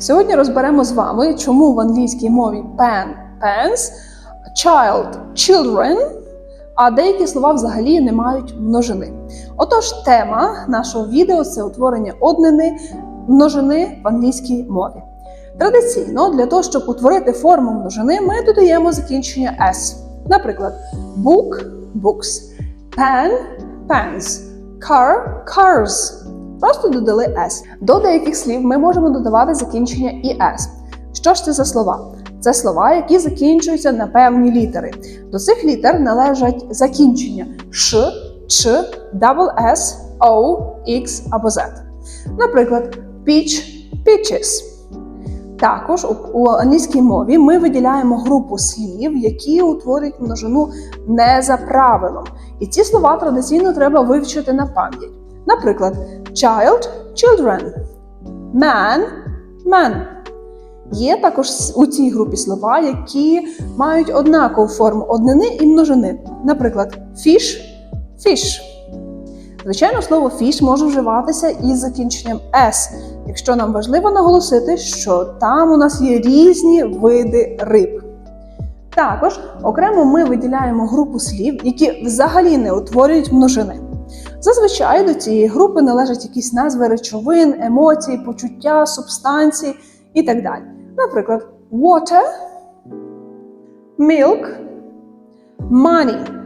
Сьогодні розберемо з вами, чому в англійській мові pen pens, child children, а деякі слова взагалі не мають множини. Отож, тема нашого відео це утворення однини множини в англійській мові. Традиційно для того, щоб утворити форму множини, ми додаємо закінчення s. Наприклад, book books, pen pens, car cars. Просто додали s. До деяких слів ми можемо додавати закінчення і s. Що ж це за слова? Це слова, які закінчуються на певні літери. До цих літер належать закінчення ш, ч, s, o, x або z. Наприклад, peach, peaches. Також у англійській мові ми виділяємо групу слів, які утворюють множину не за правилом. І ці слова традиційно треба вивчити на пам'ять. Наприклад, child children, man man. Є також у цій групі слова, які мають однакову форму однини і множини. Наприклад, fish fish. Звичайно, слово fish може вживатися із закінченням s, якщо нам важливо наголосити, що там у нас є різні види риб. Також окремо ми виділяємо групу слів, які взагалі не утворюють множини. Зазвичай до цієї групи належать якісь назви речовин, емоцій, почуття, субстанцій і так далі. Наприклад, water, milk, money.